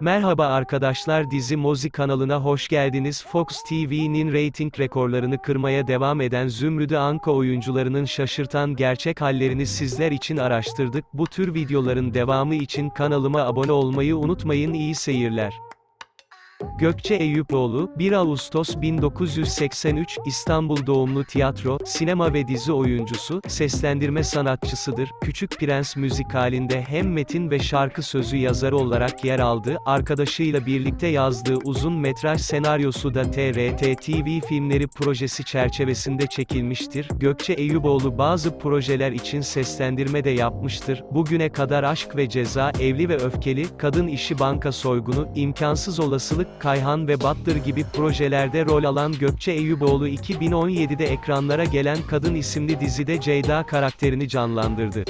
Merhaba arkadaşlar Dizi Mozi kanalına hoş geldiniz. Fox TV'nin reyting rekorlarını kırmaya devam eden Zümrüdü Anka oyuncularının şaşırtan gerçek hallerini sizler için araştırdık. Bu tür videoların devamı için kanalıma abone olmayı unutmayın. İyi seyirler. Gökçe Eyüpoğlu, 1 Ağustos 1983, İstanbul doğumlu tiyatro, sinema ve dizi oyuncusu, seslendirme sanatçısıdır. Küçük Prens müzikalinde hem metin ve şarkı sözü yazarı olarak yer aldı, arkadaşıyla birlikte yazdığı uzun metraj senaryosu da TRT TV filmleri projesi çerçevesinde çekilmiştir. Gökçe Eyüboğlu bazı projeler için seslendirme de yapmıştır. Bugüne kadar Aşk ve Ceza, Evli ve Öfkeli, Kadın İşi Banka Soygunu, İmkansız Olasılık, Kayhan ve Battır gibi projelerde rol alan Gökçe Eyüboğlu 2017'de ekranlara gelen Kadın isimli dizide Ceyda karakterini canlandırdı.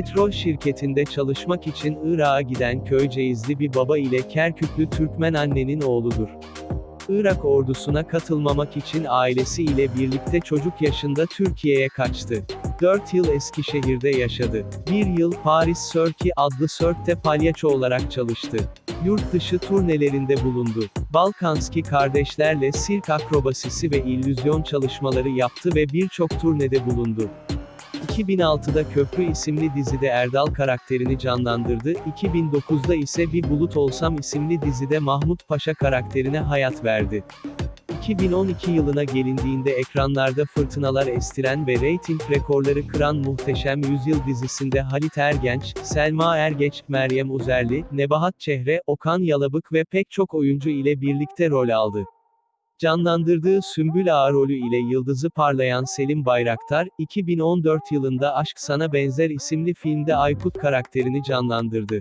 Petrol şirketinde çalışmak için Irak'a giden Köyceğizli bir baba ile Kerküklü Türkmen annenin oğludur. Irak ordusuna katılmamak için ailesi ile birlikte çocuk yaşında Türkiye'ye kaçtı. 4 yıl Eskişehir'de yaşadı. 1 yıl Paris Sörki adlı Sörk'te palyaço olarak çalıştı. Yurt dışı turnelerinde bulundu. Balkanski kardeşlerle sirk akrobasisi ve illüzyon çalışmaları yaptı ve birçok turnede bulundu. 2006'da Köprü isimli dizide Erdal karakterini canlandırdı, 2009'da ise Bir Bulut Olsam isimli dizide Mahmut Paşa karakterine hayat verdi. 2012 yılına gelindiğinde ekranlarda fırtınalar estiren ve reyting rekorları kıran Muhteşem Yüzyıl dizisinde Halit Ergenç, Selma Ergeç, Meryem Uzerli, Nebahat Çehre, Okan Yalabık ve pek çok oyuncu ile birlikte rol aldı. Canlandırdığı Sümbül Ağa ile yıldızı parlayan Selim Bayraktar, 2014 yılında Aşk Sana Benzer isimli filmde Aykut karakterini canlandırdı.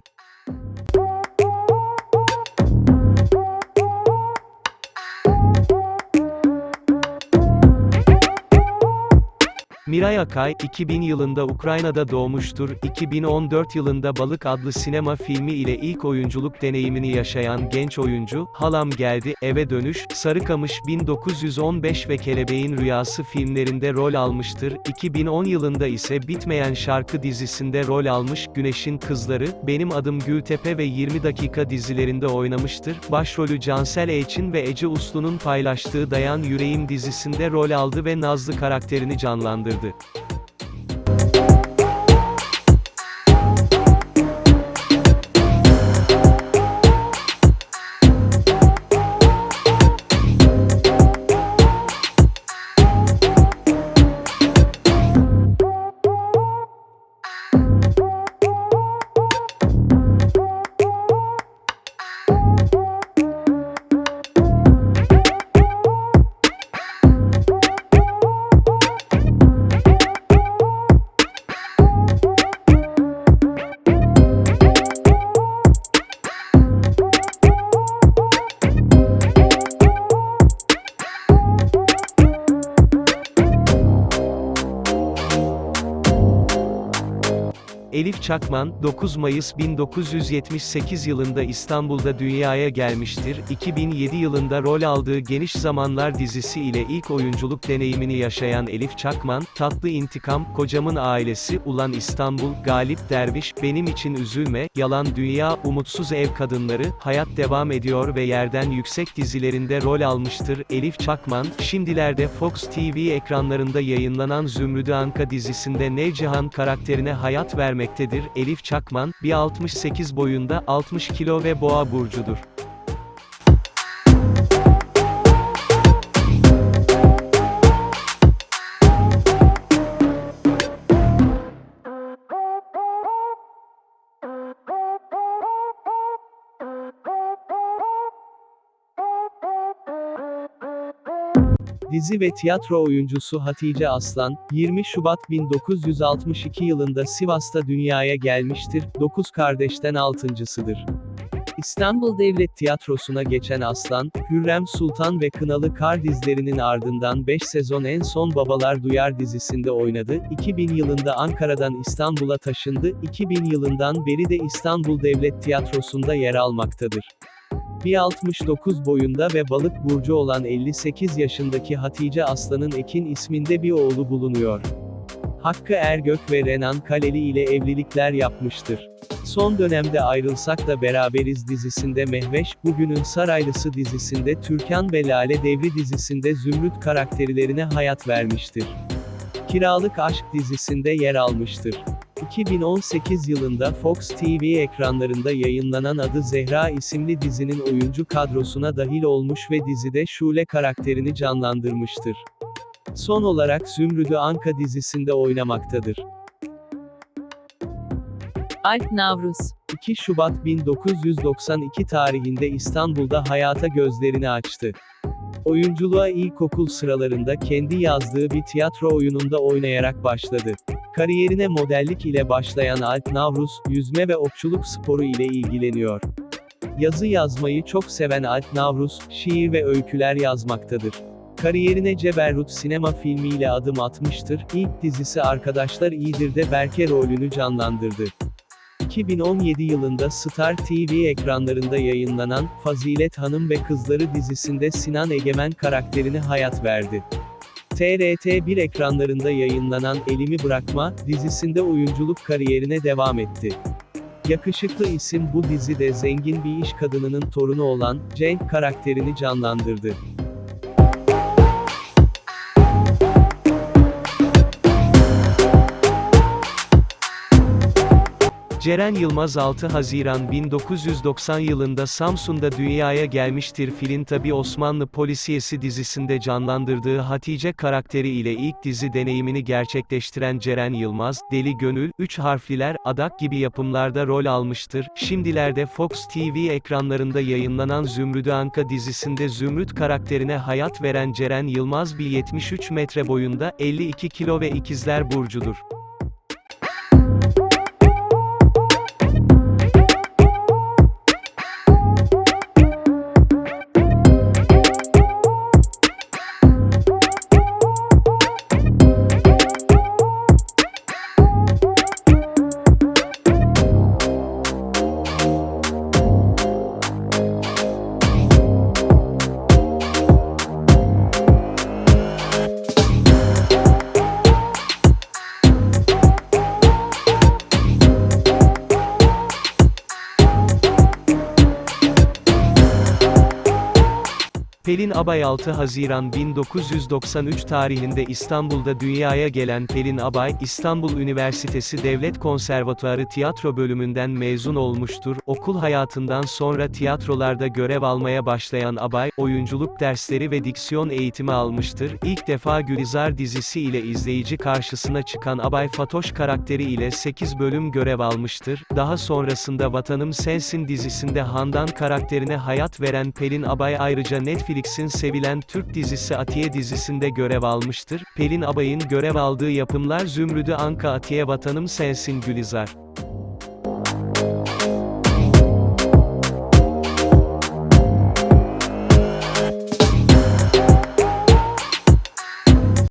Miray Akay, 2000 yılında Ukrayna'da doğmuştur. 2014 yılında Balık adlı sinema filmi ile ilk oyunculuk deneyimini yaşayan genç oyuncu, Halam Geldi, Eve Dönüş, Sarıkamış 1915 ve Kelebeğin Rüyası filmlerinde rol almıştır. 2010 yılında ise Bitmeyen Şarkı dizisinde rol almış, Güneşin Kızları, Benim Adım Gültepe ve 20 Dakika dizilerinde oynamıştır. Başrolü Cansel Eçin ve Ece Uslu'nun paylaştığı Dayan Yüreğim dizisinde rol aldı ve Nazlı karakterini canlandırdı. görüldü. Elif Çakman, 9 Mayıs 1978 yılında İstanbul'da dünyaya gelmiştir. 2007 yılında rol aldığı Geniş Zamanlar dizisi ile ilk oyunculuk deneyimini yaşayan Elif Çakman, Tatlı İntikam, Kocamın Ailesi, Ulan İstanbul, Galip Derviş, Benim İçin Üzülme, Yalan Dünya, Umutsuz Ev Kadınları, Hayat Devam Ediyor ve Yerden Yüksek dizilerinde rol almıştır. Elif Çakman, şimdilerde Fox TV ekranlarında yayınlanan Zümrüdü Anka dizisinde Nevcihan karakterine hayat vermektedir. Elif Çakman, 1.68 boyunda, 60 kilo ve boğa burcudur. Dizi ve tiyatro oyuncusu Hatice Aslan, 20 Şubat 1962 yılında Sivas'ta dünyaya gelmiştir, 9 kardeşten altıncısıdır. İstanbul Devlet Tiyatrosu'na geçen Aslan, Hürrem Sultan ve Kınalı Kar dizilerinin ardından 5 sezon en son Babalar Duyar dizisinde oynadı, 2000 yılında Ankara'dan İstanbul'a taşındı, 2000 yılından beri de İstanbul Devlet Tiyatrosu'nda yer almaktadır. 1.69 boyunda ve balık burcu olan 58 yaşındaki Hatice Aslan'ın Ekin isminde bir oğlu bulunuyor. Hakkı Ergök ve Renan Kaleli ile evlilikler yapmıştır. Son dönemde Ayrılsak da Beraberiz dizisinde Mehveş, Bugünün Saraylısı dizisinde Türkan ve Lale Devri dizisinde Zümrüt karakterlerine hayat vermiştir. Kiralık Aşk dizisinde yer almıştır. 2018 yılında Fox TV ekranlarında yayınlanan Adı Zehra isimli dizinin oyuncu kadrosuna dahil olmuş ve dizide Şule karakterini canlandırmıştır. Son olarak Zümrüdü Anka dizisinde oynamaktadır. Alp Navruz 2 Şubat 1992 tarihinde İstanbul'da hayata gözlerini açtı. Oyunculuğa ilkokul sıralarında kendi yazdığı bir tiyatro oyununda oynayarak başladı. Kariyerine modellik ile başlayan Alp Navruz, yüzme ve okçuluk sporu ile ilgileniyor. Yazı yazmayı çok seven Alp Navruz, şiir ve öyküler yazmaktadır. Kariyerine Ceberrut sinema filmiyle adım atmıştır, İlk dizisi Arkadaşlar İyidir'de Berke rolünü canlandırdı. 2017 yılında Star TV ekranlarında yayınlanan Fazilet Hanım ve Kızları dizisinde Sinan Egemen karakterine hayat verdi. TRT1 ekranlarında yayınlanan Elimi Bırakma dizisinde oyunculuk kariyerine devam etti. Yakışıklı isim bu dizide zengin bir iş kadınının torunu olan Cenk karakterini canlandırdı. Ceren Yılmaz 6 Haziran 1990 yılında Samsun'da dünyaya gelmiştir. Filin tabi Osmanlı Polisiyesi dizisinde canlandırdığı Hatice karakteri ile ilk dizi deneyimini gerçekleştiren Ceren Yılmaz, Deli Gönül, 3 harfliler, Adak gibi yapımlarda rol almıştır. Şimdilerde Fox TV ekranlarında yayınlanan Zümrüdü Anka dizisinde Zümrüt karakterine hayat veren Ceren Yılmaz bir 73 metre boyunda, 52 kilo ve ikizler burcudur. Pelin Abay 6 Haziran 1993 tarihinde İstanbul'da dünyaya gelen Pelin Abay, İstanbul Üniversitesi Devlet Konservatuarı Tiyatro bölümünden mezun olmuştur. Okul hayatından sonra tiyatrolarda görev almaya başlayan Abay, oyunculuk dersleri ve diksiyon eğitimi almıştır. İlk defa Gülizar dizisi ile izleyici karşısına çıkan Abay Fatoş karakteri ile 8 bölüm görev almıştır. Daha sonrasında Vatanım Sensin dizisinde Handan karakterine hayat veren Pelin Abay ayrıca Netflix'in sevilen Türk dizisi Atiye dizisinde görev almıştır. Pelin Abay'ın görev aldığı yapımlar Zümrüdü Anka Atiye Vatanım Sensin Gülizar.